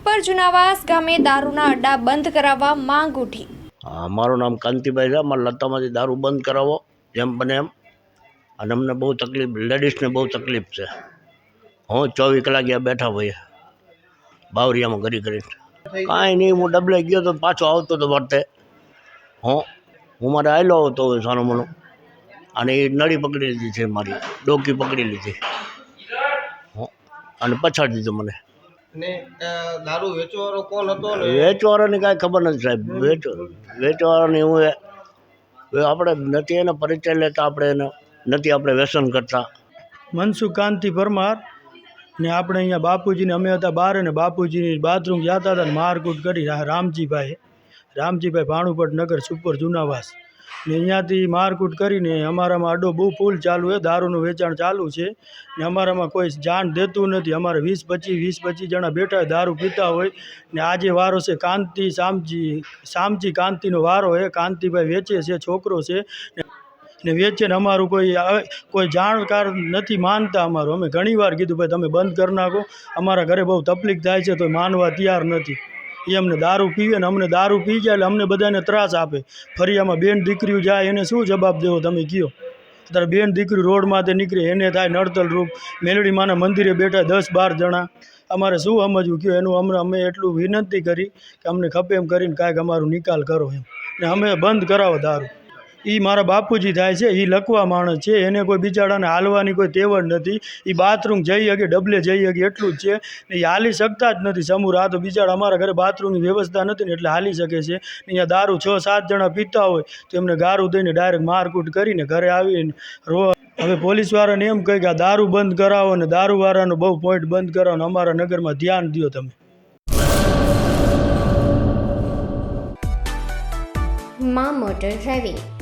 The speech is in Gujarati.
સુખપર જુનાવાસ ગામે દારૂના અડ્ડા બંધ કરાવવા માંગ ઉઠી. મારું નામ કાંતિભાઈ છે. મારા લતામાંથી દારૂ બંધ કરાવો, જેમ બને એમ. અને અમને બહુ તકલીફ, લેડીઝને બહુ તકલીફ છે. હું ચોવીસ કલાક ગયા બેઠા હોઈએ. બાવરિયામાં કરી કરીને કાંઈ નહીં, હું ડબલે ગયો તો પાછો આવતો તો વર્તે. હું હું મારે આવેલો હોય સાનો મનો. અને એ નળી પકડી લીધી છે મારી, ડોકી પકડી લીધી. અને પછાડી દીધું મને. ને દારૂ વેચવાવાળો કોણ હતો ને? વેચવાળાની કાંઈ ખબર નથી સાહેબ. વેચ વેચવાળાની હું એ આપણે નથી એનો પરિચય લેતા આપણે એને નથી આપણે વ્યસન કરતા. મનસુખ કાંતિ પરમાર ને આપણે અહીંયા બાપુજીને અમે હતા બહાર ને બાપુજીની બાથરૂમ જતા હતા ને મારકૂટ કરી રામજીભાઈ રામજીભાઈ ભાણુપટ નગર સુપર જુનાવાસ. ને અહીંયાથી મારકૂટ કરીને અમારામાં અડો બહુ ફૂલ ચાલુ છે, દારૂનું વેચાણ ચાલુ છે. ને અમારામાં કોઈ જાણ દેતું નથી. અમારે વીસ પચીસ વીસ પચીસ જણા બેઠા દારૂ પીતા હોય. ને આજે વારો છે, કાંતિ શામજી શામજી કાંતિનો વારો છે. કાંતિભાઈ વેચે છે, છોકરો છે. ને વેચે ને અમારું કોઈ કોઈ જાણકાર નથી માનતા અમારું. અમે ઘણી વાર કીધું, ભાઈ, તમે બંધ કરી નાખો. અમારા ઘરે બહુ તકલીફ થાય છે તો માનવા તૈયાર નથી. એ અમને દારૂ પીવે ને અમને દારૂ પી જાય એટલે અમને બધાને ત્રાસ આપે. ફરી આમાં બેન દીકરીઓ જાય, એને શું જવાબ દેવો તમે કહો અત્યારે બેન દીકરી રોડમાંથી નીકળે, એને થાય નડતલ રૂપ. મેલડી માના મંદિરે બેઠા દસ બાર જણા. અમારે શું સમજવું કયો? એનું અમને, અમે એટલું વિનંતી કરી કે અમને ખપે એમ કરીને કાંઈક અમારું નિકાલ કરો એમ. ને અમે બંધ કરાવો દારૂ. એ મારા બાપુજી થાય છે એ લખવા માણસ છે, એને કોઈ બિચારાને હાલવાની કોઈ તેવડ નથી. એ બાથરૂમ જઈ શકે ડબલે જઈ શકે એટલું જ છે. ને એ હાલી શકતા જ નથી સમૂહ આ તો બિચારા અમારા ઘરે બાથરૂમની વ્યવસ્થા નથી ને એટલે હાલી શકે છે. અહીંયા દારૂ છ, સાત જણા પીતા હોય તો એમને ગારું દઈને ડાયરેક્ટ મારકૂટ કરીને ઘરે આવીને રો હવે પોલીસવાળાને એમ કહે કે આ દારૂ બંધ કરાવો ને દારૂવાળાનો બહુ પોઈન્ટ બંધ કરાવો ને અમારા નગરમાં ધ્યાન દો તમે. મા motor driving.